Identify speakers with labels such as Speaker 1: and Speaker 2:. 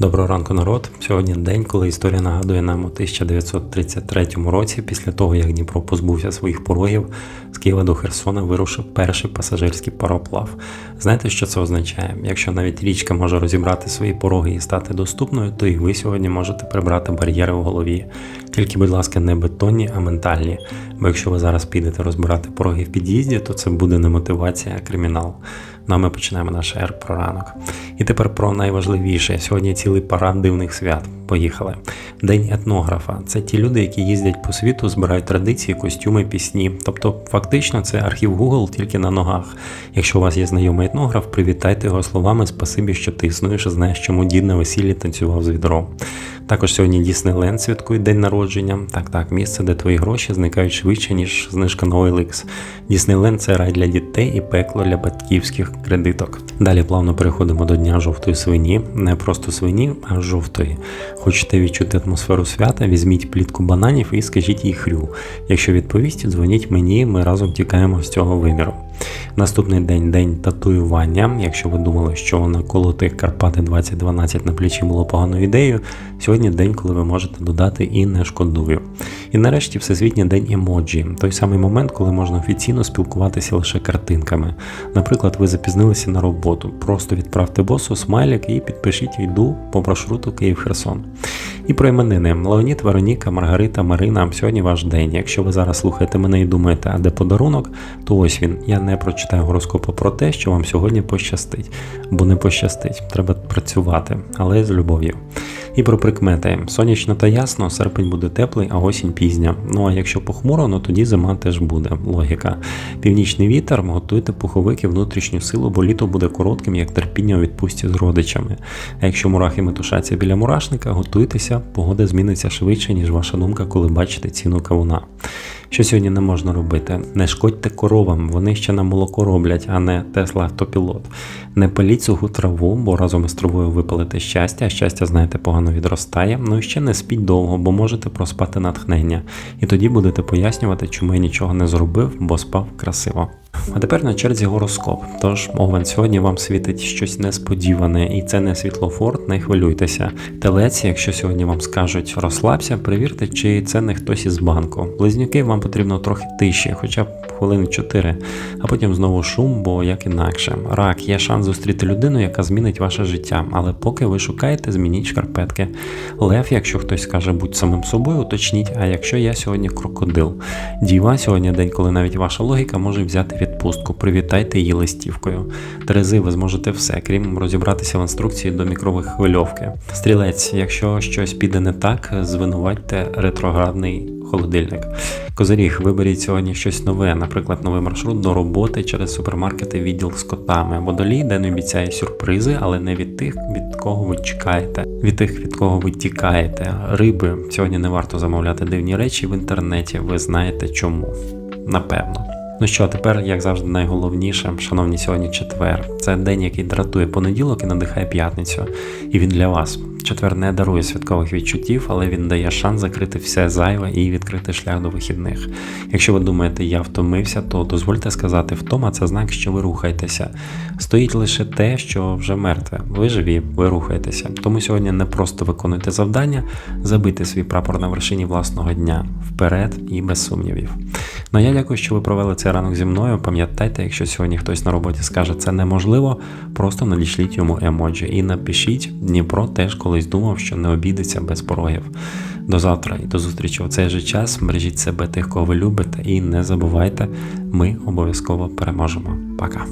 Speaker 1: Доброго ранку, народ. Сьогодні день, коли історія нагадує нам у 1933 році, після того як Дніпро позбувся своїх порогів, з Києва до Херсона вирушив перший пасажирський пароплав. Знаєте, що це означає? Якщо навіть річка може розібрати свої пороги і стати доступною, то і ви сьогодні можете прибрати бар'єри в голові. Тільки, будь ласка, не бетонні, а ментальні. Бо якщо ви зараз підете розбирати пороги в під'їзді, то це буде не мотивація, а кримінал. Ну а ми починаємо наш ер про ранок. І тепер про найважливіше. Сьогодні цілий парад дивних свят. Поїхали. День етнографа. Це ті люди, які їздять по світу, збирають традиції, костюми, пісні. Тобто, фактично, це архів Google тільки на ногах. Якщо у вас є знайомий етнограф, привітайте його словами Спасибі, що ти існуєш знаєш, чому дід на весіллі танцював з відром. Також сьогодні Діснейленд святкує день народження. Так, так, місце, де твої гроші зникають швидше, ніж знижка на OLX. Діснейленд це рай для дітей і пекло для батьківських кредиток. Далі плавно переходимо до дня жовтої свині, не просто свині, а жовтої. Хочете відчути атмосферу свята, візьміть плітку бананів і скажіть їй хрю. Якщо відповість, дзвоніть мені, ми разом тікаємо з цього виміру. Наступний день день татуювання. Якщо ви думали, що наколоти Карпати 2012 на плечі було поганою ідеєю, сьогодні день, коли ви можете додати і не шкодую. І нарешті Всесвітній день емоджі, той самий момент, коли можна офіційно спілкуватися лише картинками. Наприклад, ви запізнилися на роботу. Просто відправте босу смайлик і підпишіть йду по маршруту Київ-Херсон. І про іменини Леонід, Вероніка, Маргарита, Марина. Сьогодні ваш день. Якщо ви зараз слухаєте мене і думаєте, а де подарунок, то ось він. Я не прочитаю гороскопу про те, що вам сьогодні пощастить, бо не пощастить. Треба працювати, але з любов'ю. І про прикмети. Сонячно та ясно, серпень буде теплий, а осінь пізня. Ну а якщо похмуро, ну тоді зима теж буде. Логіка. Північний вітер, готуйте пуховики внутрішню силу, бо літо буде коротким, як терпіння у відпустці з родичами. А якщо мурахи метушаться біля мурашника, готуйтеся, погода зміниться швидше, ніж ваша думка, коли бачите ціну кавуна. Що сьогодні не можна робити? Не шкодьте коровам, вони ще на молоко роблять, а не Тесла автопілот. Не паліть сугу траву, бо разом із травою випалите щастя, а щастя, знаєте, погано відростає. Ну і ще не спіть довго, бо можете проспати натхнення. І тоді будете пояснювати, чому я нічого не зробив, бо спав красиво. А тепер на черзі гороскоп. Тож, Овен, сьогодні вам світить щось несподіване, і це не світлофор, не хвилюйтеся. Телець, якщо сьогодні вам скажуть розслабся, перевірте, чи це не хтось із банку. Близнюки вам потрібно трохи тиші, хоча б хвилини 4, а потім знову шум, бо як інакше. Рак, є шанс зустріти людину, яка змінить ваше життя, але поки ви шукаєте, змініть шкарпетки. Лев, якщо хтось скаже будь самим собою, уточніть, а якщо я сьогодні крокодил. Діва, сьогодні день, коли навіть ваша логіка може взяти відпустку. Привітайте її листівкою. Терези, ви зможете все, крім розібратися в інструкції до мікровихвильовки. Стрілець, якщо щось піде не так, звинуватьте ретроградний холодильник. Козиріг, виберіть сьогодні щось нове, наприклад, новий маршрут до роботи через супермаркети відділ з котами. Водолій, де не обіцяє сюрпризи, але не від тих, від кого ви чекаєте, від тих, від кого ви тікаєте. Риби сьогодні не варто замовляти дивні речі в інтернеті. Ви знаєте чому? Напевно. Ну що, тепер, як завжди, найголовніше, шановні, сьогодні четвер. Це день, який дратує понеділок і надихає п'ятницю. І він для вас. Четвер не дарує святкових відчуттів, але він дає шанс закрити все зайве і відкрити шлях до вихідних. Якщо ви думаєте, я втомився, то дозвольте сказати, втома це знак, що ви рухаєтеся. Стоїть лише те, що вже мертве. Ви живі, ви рухаєтеся. Тому сьогодні не просто виконуйте завдання, забити свій прапор на вершині власного дня вперед і без сумнівів. Ну я дякую, що ви провели цей ранок зі мною. Пам'ятайте, якщо сьогодні хтось на роботі скаже це неможливо, просто надішліть йому емоджі і напишіть Дніпро теж колись думав, що не обійдеться без порогів. До завтра і до зустрічі у цей же час. Бережіть себе тих, кого ви любите, і не забувайте, ми обов'язково переможемо. Пока.